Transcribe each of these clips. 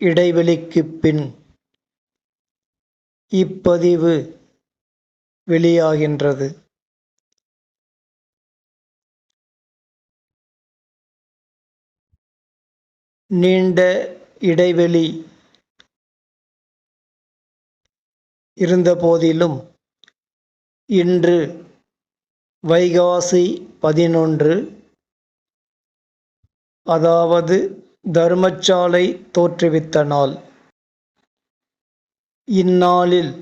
இடைவெளிக்குப் பின் இப்பதிவு வெளியாகின்றது. நீண்ட இடைவெளி இருந்தபோதிலும் இன்று வைகாசி பதினொன்று அதாவது தர்மசாலை தோற்றுவித்த நாள். இந்நாளில்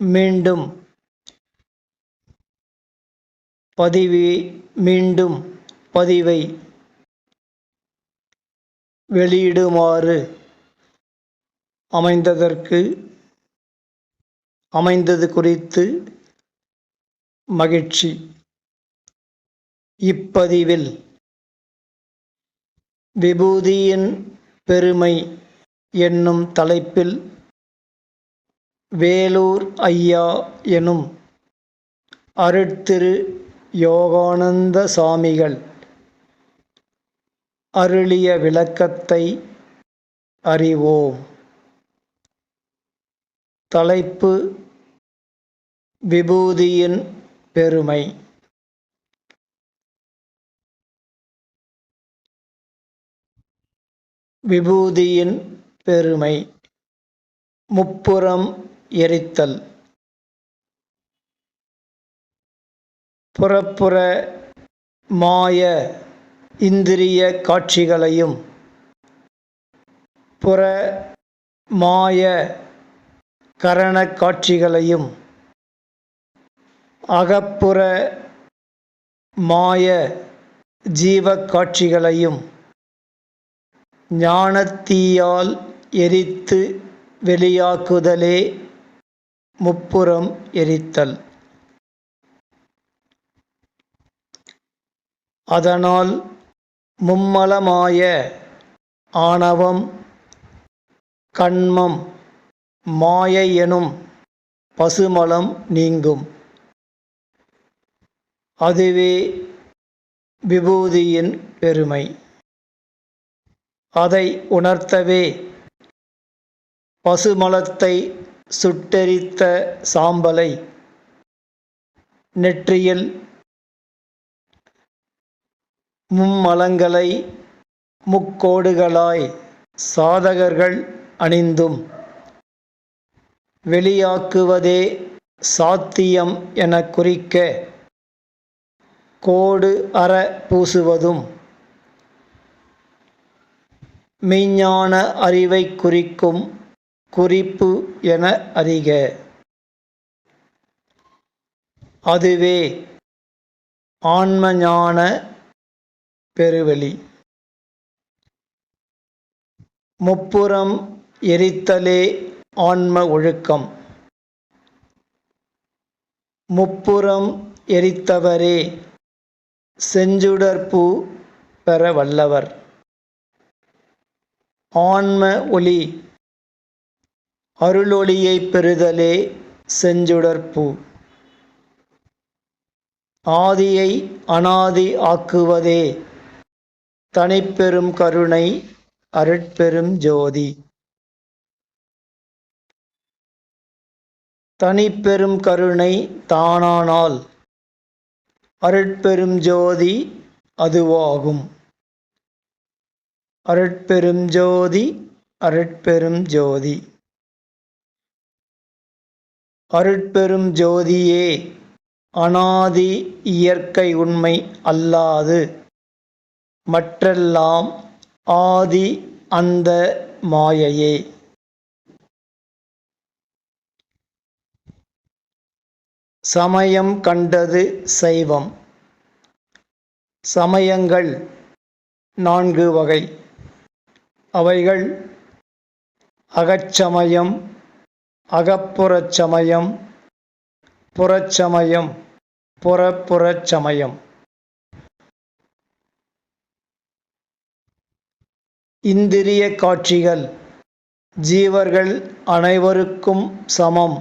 மீண்டும் பதிவி மீண்டும் பதிவை வெளியிடுமாறு அமைந்ததற்கு அமைந்தது குறித்து மகிழ்ச்சி. இப்பதிவில் விபூதியின் பெருமை என்னும் தலைப்பில் வேலூர் ஐயா எனும் அருட்திரு யோகானந்த சாமிகள் அருளிய விளக்கத்தை அறிவோம். தலைப்பு விபூதியின் பெருமை. விபூதியின் பெருமை முப்புறம் எரித்தல். புறப்புற மாய இந்திரிய காட்சிகளையும் புற மாய கரண காட்சிகளையும் அகப்புற மாய ஜீவ காட்சிகளையும் ஞானத்தீயால் எரித்து வெளியாக்குதலே முப்புறம் எரித்தல். அதனால் மும்மலமாய ஆணவம் கண்மம் மாயை எனும் பசுமலம் நீங்கும். அதுவே விபூதியின் பெருமை. அதை உணர்த்தவே. பசுமலத்தை சுட்டெரித்த சாம்பலை. நெற்றியில் மும்மலங்களை முக்கோடுகளாய் சாதகர்கள் அணிந்தும். வெளியாக்குவதே சாத்தியம் என குறிக்க. கோடு அற பூசுவதும் மெய்ஞான அறிவை குறிக்கும் குறிப்பு என அறிக. அதுவே ஆன்மஞான பெருவெளி. முப்புறம் எரித்தலே ஆன்ம ஒழுக்கம். முப்புறம் எரித்தவரே செஞ்சுடற்பூ பெற வல்லவர். ஆன்ம ஒளி. அருளொளியைப் பெறுதலே செஞ்சுடற்பூ. ஆதியை அனாதி ஆக்குவதே தனிப்பெரும் கருணை அருட்பெரும் ஜோதி. தனிப்பெரும் கருணை தானானால் அருட்பெரும் ஜோதி அதுவாகும். அருட்பெரும் ஜோதி அருட்பெரும் ஜோதி. அருட்பெரும் ஜோதியே அனாதி இயற்கை உண்மை அல்லாது மற்றெல்லாம் ஆதி அந்த மாயையே. சமயம் கண்டது சைவம். சமயங்கள் நான்கு வகை. அவைகள் அகச்சமயம் அகப்புறச் சமயம் புறச்சமயம் புறப்புறச் சமயம் இந்திரிய காட்சிகள் ஜீவர்கள் அனைவருக்கும் சமம்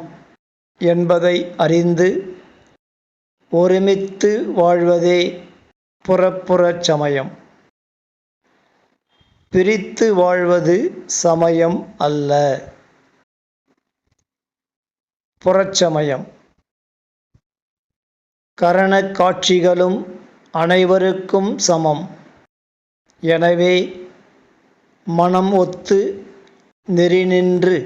என்பதை அறிந்து ஒருமித்து வாழ்வதே புறப்புறச் சமயம் பிரித்து வாழ்வது சமயம் அல்ல. புறச்சமயம். கரண காட்சிகளும் அனைவருக்கும் சமம். எனவே மனம் ஒத்து நெறி நின்று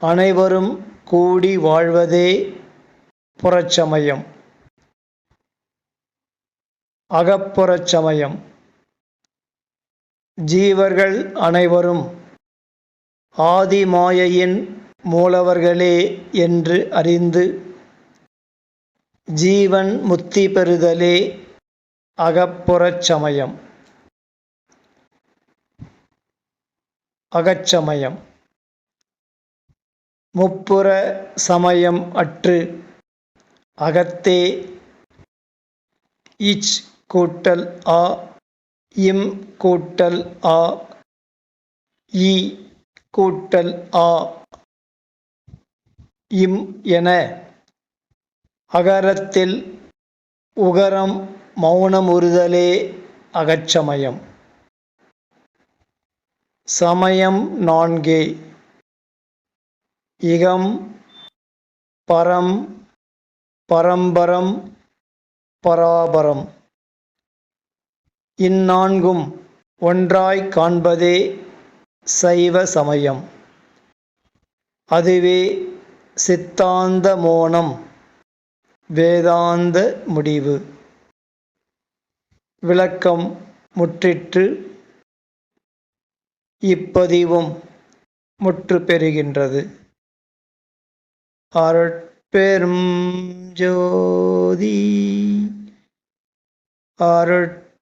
அனைவரும் கூடி வாழ்வதே புறச்சமயம். அகப்புறச்சமயம். ஜீவர்கள் அனைவரும் ஆதி மாயையின் மூலவர்களே என்று அறிந்து ஜீவன் முத்தி பெறுதலே அகப்புறச் சமயம். அகச்சமயம் முப்புற சமயம் அற்று அகத்தே. இச் கூட்டல் ஆ இம் கூட்டல் ஆ. இ கூட்டல் ஆ. இம் என அகரத்தில் உகரம் மௌனமுறுதலே அகச்சமயம். சமயம் நான்கே. இகம் பரம் பரம்பரம் பராபரம். இந்நான்கும் ஒன்றாய் காண்பதே சைவ சமயம். அதுவே சித்தாந்த மோனம் வேதாந்த முடிவு. விளக்கம் முற்றிற்று இப்பதிவும் முற்று பெறுகின்றது அருட்பெரும் ஜோதி அருட்